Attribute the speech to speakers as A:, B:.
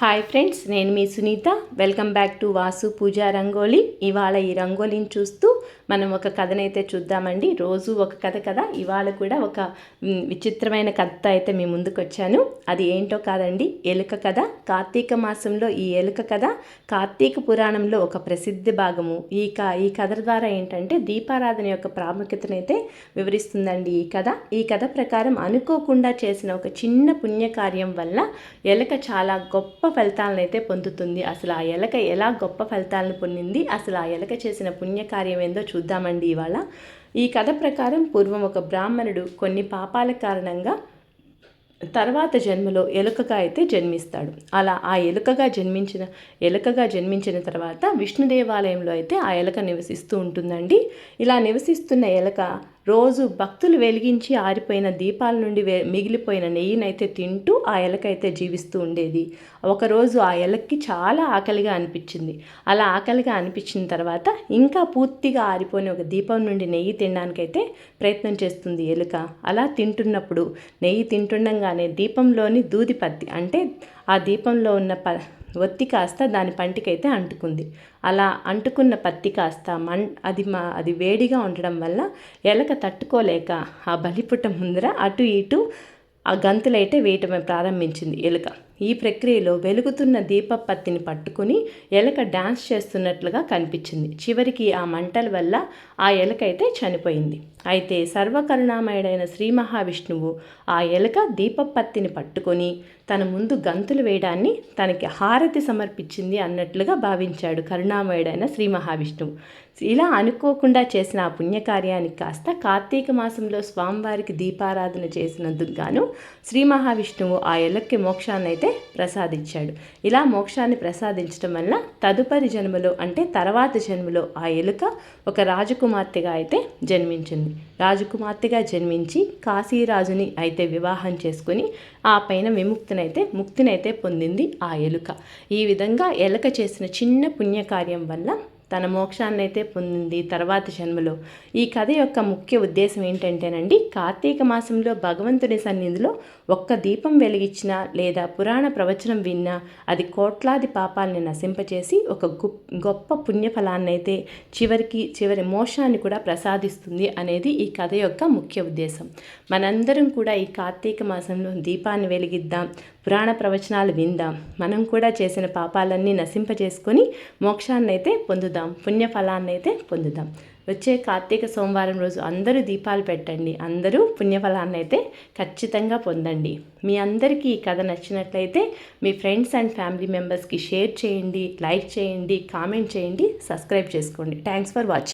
A: Hi friends నేను మీ Sunitha. Welcome back to Vasu Pooja rangoli ఇవాళ ఈ రంగోలీని చూస్తూ మనం ఒక కథనైతే చూద్దామండి. రోజు ఒక కథ కదా? ఇవాళ కూడా ఒక విచిత్రమైన కథ అయితే మీ ముందుకు వచ్చాను అది ఏంటో కాదండి. ఎలుక కథ. కార్తీక మాసంలో ఈ ఎలుక కథ కార్తీక పురాణంలో ఒక ప్రసిద్ధ భాగము. ఈ క ఈ కథ ద్వారా ఏంటంటే దీపారాధన యొక్క ప్రాముఖ్యతనైతే వివరిస్తుందండి ఈ కథ. ఈ కథ ప్రకారం అనుకోకుండా చేసిన ఒక చిన్న పుణ్యకార్యం వల్ల ఎలుక చాలా గొప్ప ఫలితాలను అయితే పొందుతుంది. అసలు ఆ ఎలక ఎలా గొప్ప ఫలితాలను పొందింది? అసలు ఆ ఎలక చేసిన పుణ్యకార్యం ఏందో చూద్దామండి ఇవాళ. ఈ కథ ప్రకారం పూర్వం ఒక బ్రాహ్మణుడు కొన్ని పాపాల కారణంగా తర్వాత జన్మలో ఎలుకగా అయితే జన్మిస్తాడు. అలా ఆ ఎలుకగా జన్మించిన ఎలుకగా జన్మించిన తర్వాత విష్ణు దేవాలయంలో అయితే ఆ ఎలక నివసిస్తూ ఉంటుందండి. ఇలా నివసిస్తున్న ఎలక రోజు భక్తులు వెలిగించి ఆరిపోయిన దీపాల నుండి వే మిగిలిపోయిన నెయ్యినైతే తింటూ ఆ ఎలకైతే జీవిస్తూ ఉండేది. ఒకరోజు ఆ ఎలక్కి చాలా ఆకలిగా అనిపించింది. అలా ఆకలిగా అనిపించిన తర్వాత ఇంకా పూర్తిగా ఆరిపోయిన ఒక దీపం నుండి నెయ్యి తినడానికైతే ప్రయత్నం చేస్తుంది ఎలుక. అలా తింటున్నప్పుడు నెయ్యి తింటుండగానే దీపంలోని దూది పత్తి అంటే ఆ దీపంలో ఉన్న ప ఒత్తి కాస్త దాని పంటికైతే అంటుకుంది. అలా అంటుకున్న పత్తి కాస్త మన్ అది మా అది వేడిగా ఉండడం వల్ల ఎలక తట్టుకోలేక ఆ బలిపుట్ట ముందర అటు ఇటు ఆ గంతులైతే వేయటమే ప్రారంభించింది ఎలుక. ఈ ప్రక్రియలో వెలుగుతున్న దీపపత్తిని పట్టుకుని ఎలక డాన్స్ చేస్తున్నట్లుగా కనిపించింది. చివరికి ఆ మంటల వల్ల ఆ ఎలక అయితే చనిపోయింది. అయితే సర్వకరుణామయుడైన శ్రీ మహావిష్ణువు ఆ ఎలక దీపపత్తిని పట్టుకొని తన ముందు గంతులు వేయడాన్ని తనకి హారతి సమర్పించింది అన్నట్లుగా భావించాడు కరుణామయుడైన శ్రీ మహావిష్ణువు. ఇలా అనుకోకుండా చేసిన ఆ పుణ్యకార్యానికి కాస్త కార్తీక మాసంలో స్వామివారికి దీపారాధన చేసినందుకు గాను శ్రీ మహావిష్ణువు ఆ ఎలక్కి మోక్షాన్ని అయితే ప్రసాదించాడు. ఇలా మోక్షాన్ని ప్రసాదించడం వల్ల తదుపరి జన్మలో అంటే తర్వాత జన్మలో ఆ ఎలుక ఒక రాజకుమార్తెగా అయితే జన్మించింది. రాజకుమార్తెగా జన్మించి కాశీరాజుని అయితే వివాహం చేసుకుని ఆ పైన విముక్తినైతే ముక్తినైతే పొందింది ఆ ఎలుక. ఈ విధంగా ఎలుక చేసిన చిన్న పుణ్యకార్యం వల్ల తన మోక్షాన్ని అయితే పొందింది తర్వాత జన్మలో. ఈ కథ యొక్క ముఖ్య ఉద్దేశం ఏంటంటేనండి కార్తీక మాసంలో భగవంతుని సన్నిధిలో ఒక్క దీపం వెలిగించినా లేదా పురాణ ప్రవచనం విన్నా అది కోట్లాది పాపాలని నశింపచేసి ఒక గొప్ప పుణ్యఫలాన్ని అయితే చివరికి చివరి మోక్షాన్ని కూడా ప్రసాదిస్తుంది అనేది ఈ కథ యొక్క ముఖ్య ఉద్దేశం. మనందరం కూడా ఈ కార్తీక మాసంలో దీపాన్ని వెలిగిద్దాం. పురాణ ప్రవచనాలు విందాం. మనం కూడా చేసిన పాపాలన్నీ నశింపజేసుకొని మోక్షాన్ని అయితే పొందుదాం. పుణ్యఫలాన్ని అయితే పొందుదాం. వచ్చే కార్తీక సోమవారం రోజు అందరూ దీపాలు పెట్టండి. అందరూ పుణ్యఫలాన్ని అయితే ఖచ్చితంగా పొందండి. మీ అందరికీ ఈ కథ నచ్చినట్లయితే మీ ఫ్రెండ్స్ అండ్ ఫ్యామిలీ మెంబర్స్కి షేర్ చేయండి లైక్ చేయండి కామెంట్ చేయండి సబ్స్క్రైబ్ చేసుకోండి. Thanks for watching